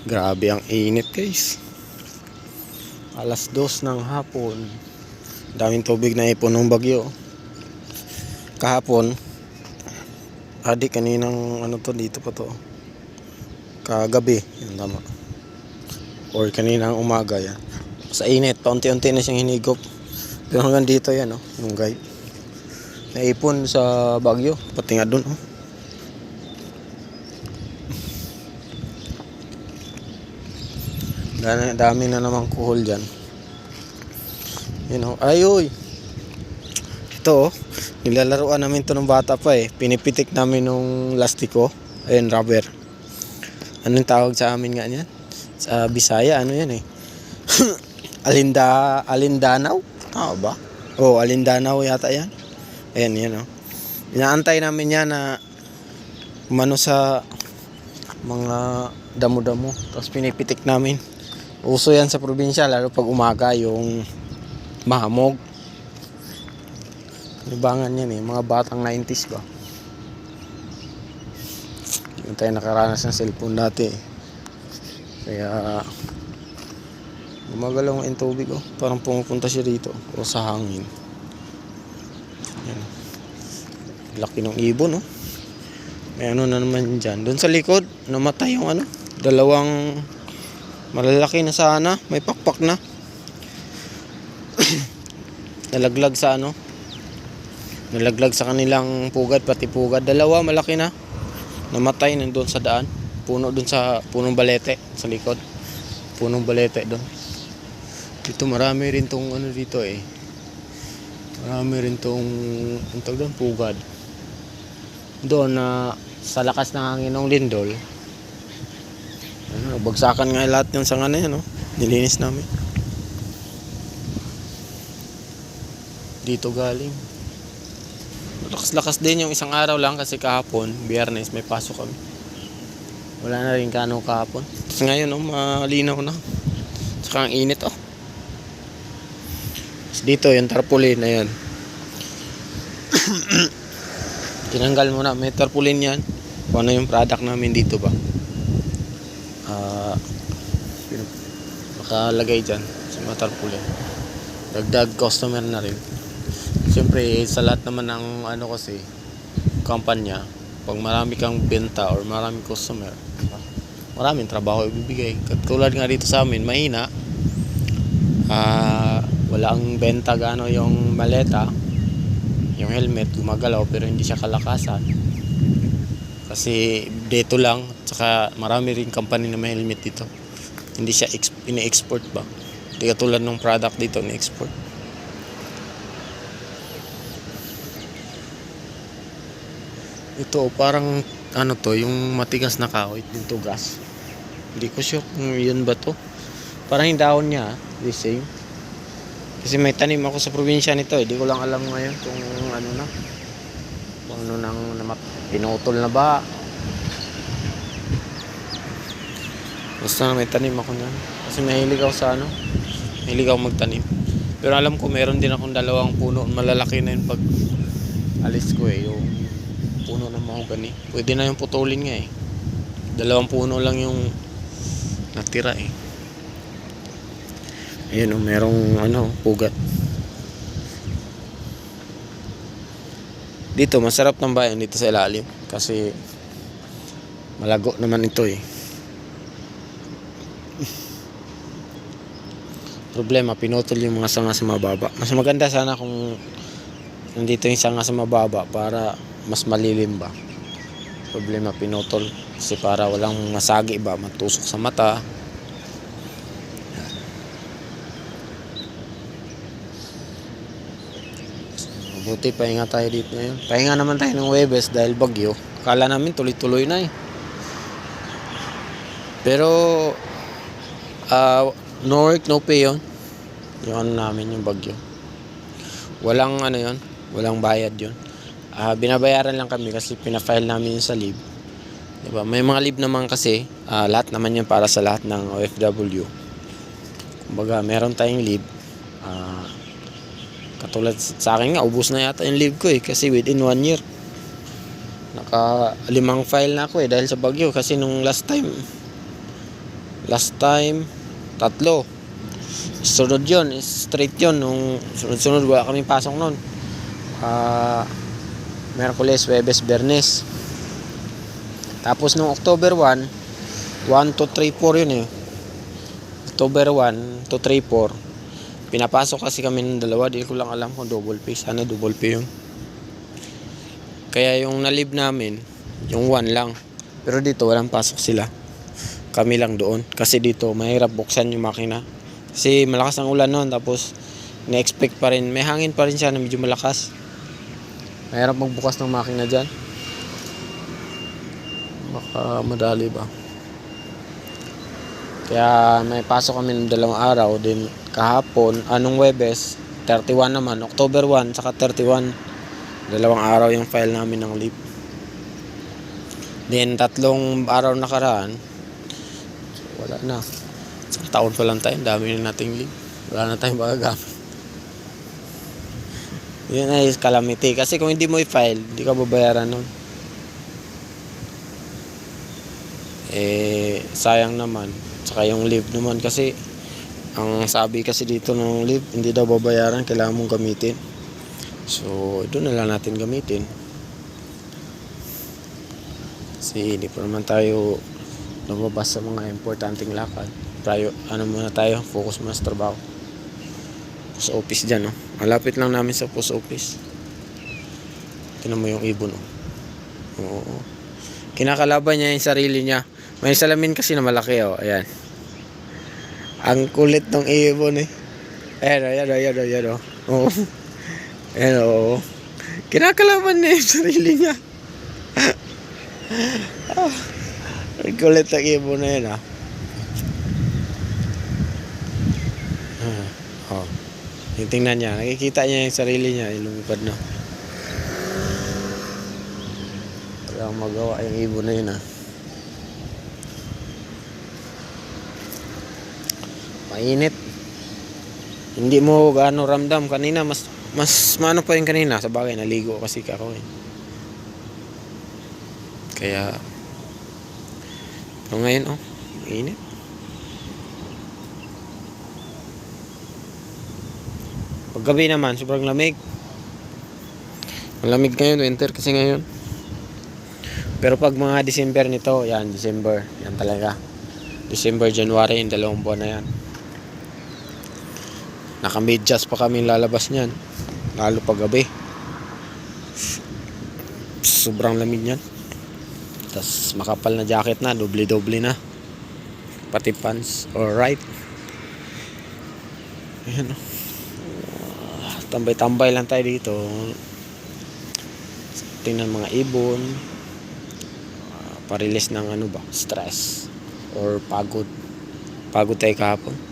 Grabe ang init guys. Alas dos ng hapon. Daming tubig na ipon ng bagyo. Kahapon, adi kaninang ano to dito pa to. Kagabi, yun tama. Or kaninang umaga yan. Sa init, paunti-unti na siyang hinigop. Pero hanggang dito yan, oh, yung guide. Naipon sa bagyo, pati nga dun, oh. Dami, dami na namang kuhol dyan. Yun know, ay uy. Ito oh, nilalaruan namin to ng bata pa eh. Pinipitik namin nung lastiko. Ayun, rubber. Anong tawag sa amin nga niyan? Sa Bisaya, ano yan eh? Alinda, Alindanaw? Tama ba? Oh, Alindanaw yata yan. Ayan, yan oh. Inaantay namin yan na umano sa mga damo-damo. Tapos pinipitik namin. Uso yan sa probinsya, lalo pag umaga, yung mahamog. Libangan yan eh, mga batang 90s ba? Hindi tayo nakaranas ng cellphone dati eh. Kaya, gumagalaw ang tubig oh. Parang pumupunta siya dito, o sa hangin. Yan. Laki ng ibon oh. May ano na naman dyan. Doon sa likod, namatay yung ano, dalawang Malalaki na sana, may pakpak na. Nalaglag sa ano? Nalaglag sa kanilang pugad, pati pugad. Dalawa, malaki na. Namatay nandun sa daan. Puno dun sa punong balete sa likod. Punong balete doon. Dito marami rin tong ano dito eh. Marami rin tong ang tawag pugad. Doon na sa lakas ng hangin ng lindol, ano, bagsakan nga lahat yung sanga na yan, no? Nilinis namin. Dito galing. Lakas-lakas din yung isang araw lang kasi kahapon, biyernes, may pasok kami. Wala na rin kano kahapon. Tapos ngayon, no, malinaw na. Tsaka ang init, oh. Tapos dito, yung tarpaulin na yan. Tinanggal mo na. May tarpaulin yan. Kung ano yung product namin dito ba ah nakalagay dyan sa mga tarpaulin. Dagdag customer na rin. Siyempre sa lahat naman ng ano kasi kampanya pag marami kang benta or maraming customer maraming trabaho ibibigay. Katulad nga dito sa amin mahina. Ah wala ang benta gaano yung maleta yung helmet gumagalaw pero hindi siya kalakasan kasi dito lang tsaka marami rin company na may helmet dito. Hindi siya ex- ini-export ba? Hindi katulad ng product dito ni-export ito parang ano to yung matigas na kahoy yung tugas. Hindi ko sure kung yun ba to. Parang yung dahon niya the same. Kasi may tanim ako sa probinsya nito eh. Di ko lang alam ngayon kung ano na ano nang namat pinutol na ba? Basta may tanim ako niyan kasi mahilig ako sa ano mahilig ako magtanim. Pero alam ko meron din akong dalawang puno. Malalaki na yun pag alis ko eh yung puno ng mahogany. Pwede na yung putulin nga eh. Dalawang puno lang yung natira eh. Ayun oh merong ano pugat dito masarap ng bayan dito sa ilalim. Kasi malago naman ito eh. Problema pinutol yung mga sanga sa mababa. Mas maganda sana kung nandito yung sanga sa mababa para mas malilim ba problema pinutol. Kasi para walang masagi ba matusok sa mata Buti pahinga tayo dito ngayon. Pahinga naman tayo ng Webes dahil bagyo. Akala namin tuloy-tuloy na eh. Pero uh, no work, no pay yun. Yung ano namin, yung bagyo. Walang ano yun, walang bayad yun. Uh, binabayaran lang kami kasi pinafile namin yun sa leave. Diba? May mga leave naman kasi, uh, lahat naman yun para sa lahat ng OFW. Kumbaga, meron tayong leave. Uh, Katulad sa akin nga, ubus na yata yung leave ko eh. Kasi within one year, naka limang file na ako eh. Dahil sa bagyo. Kasi nung last time, Last time, tatlo. Sunod yun, straight yun. Nung sunod-sunod, wala kaming pasok nun. Ah, Merkules, Webes, Bernes. Tapos nung October 1, 1 to 3, 4 yun eh. October 1 to 3, 4. Pinapasok kasi kami ng dalawa. Di ko lang alam kung double pay. Sana double pay yun. Kaya yung nalib namin, yung 1 lang. Pero dito walang pasok sila. Kami lang doon. Kasi dito mahirap buksan yung makina. Kasi malakas ang ulan noon. Tapos na-expect pa rin. May hangin pa rin siya na medyo malakas. Mahirap magbukas ng makina dyan. Baka madali ba? Kaya may pasok kami ng dalawang araw. Din kahapon, anong Webes, 31 naman. October 1, saka 31. Dalawang araw yung file namin ng leave. Then, tatlong araw nakaraan, wala na. Isang taon pa lang tayo, dami na nating leave. Wala na tayong magagamit. Yun ay calamity. Kasi kung hindi mo i-file, hindi ka babayaran nun. Eh, sayang naman. Tsaka yung leave naman kasi, ang sabi kasi dito ng leave, hindi daw babayaran, kailangan mong gamitin. So, doon na lang natin gamitin. Kasi hindi pa naman tayo lumabas sa mga importanteng lakad. Tayo, ano muna tayo, focus muna sa trabaho. Post office dyan, no? Malapit lang namin sa post office. Tinan mo yung ibon, no? Oo. Kinakalaban niya yung sarili niya. May salamin kasi na malaki, oh. Ayan. Ang kulit ng ibon, eh. Ayan, ayan, ayan, ayan, oh. Oo. Ayan, oo. Kinakalaban niya yung sarili niya. ah, ang kulit ng ibon na yun, ah. Oh. Yung tingnan niya, nakikita niya yung sarili niya, yung lumipad na. Wala akong magawa yung ibon na yun, ah. Mainit. Hindi mo gaano ramdam kanina mas mas maano pa yung kanina sa bagay naligo kasi ako eh. Kaya pero ngayon oh, mainit. Paggabi naman, sobrang lamig. Malamig ngayon, winter kasi ngayon. Pero pag mga December nito, yan, December, yan talaga. December, January, yung dalawang buwan na yan. Naka-medyas pa kami lalabas niyan. Lalo pag gabi. Sobrang lamig niyan. Tapos makapal na jacket na, doble-doble na. Pati pants. Alright. Ayan o. Tambay-tambay lang tayo dito. Tingnan mga ibon. Uh, parilis ng ano ba? Stress. Or pagod. Pagod tayo kahapon.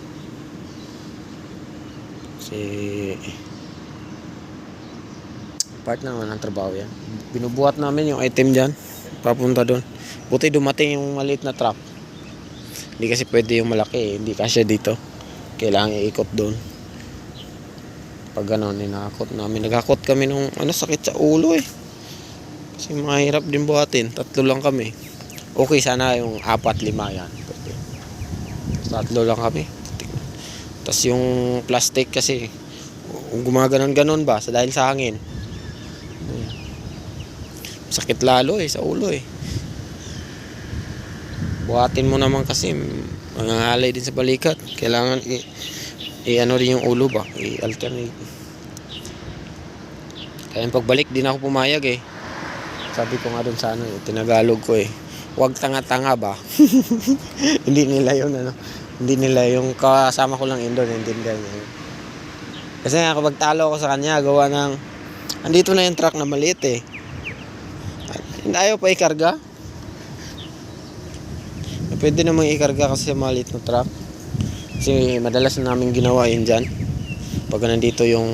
Kasi part naman ng trabaho yan. Binubuhat namin yung item dyan. Papunta doon. Buti dumating yung maliit na truck. Hindi kasi pwede yung malaki eh. Hindi kasya dito. Kailangan iikot doon. Pag gano'n, ninakot namin. Nagakot kami nung ano, sakit sa ulo eh. Kasi mahirap din buhatin. Tatlo lang kami. Okay, sana yung apat, lima yan. Tatlo lang kami. Tapos yung plastic kasi, gumaganon-ganon ba, sa dahil sa hangin. Sakit lalo eh, sa ulo eh. Buhatin mo naman kasi, mangangalay din sa balikat. Kailangan i, i ano rin yung ulo ba, i-alternate. Kaya yung pagbalik, di na ako pumayag eh. Sabi ko nga doon sa ano, tinagalog ko eh. Huwag tanga-tanga ba? Hindi nila yung ano, hindi nila yung kasama ko lang indoor naintindihan niya yun. kasi nga kapag talo ako sa kanya gawa ng andito na yung truck na maliit eh. Ayaw pa ikarga. Pwede namang ikarga kasi maliit na truck. Kasi madalas na namin ginawa yun dyan. Pag nandito yung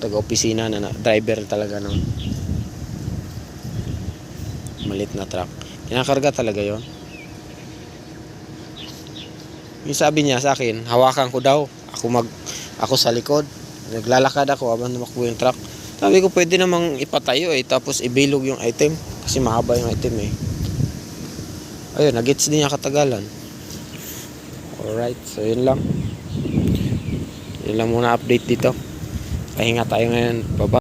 taga-opisina na, na driver talaga ng maliit na truck. Kinakarga talaga yon yung sabi niya sa akin, hawakan ko daw. Ako mag ako sa likod. Naglalakad ako habang tumakbo yung truck. Sabi ko pwede namang ipatayo eh tapos ibilog yung item kasi mahaba yung item eh. Ayun, nagets din niya katagalan. Alright, so yun lang. Yun lang muna update dito. Pahinga tayo ngayon. Baba.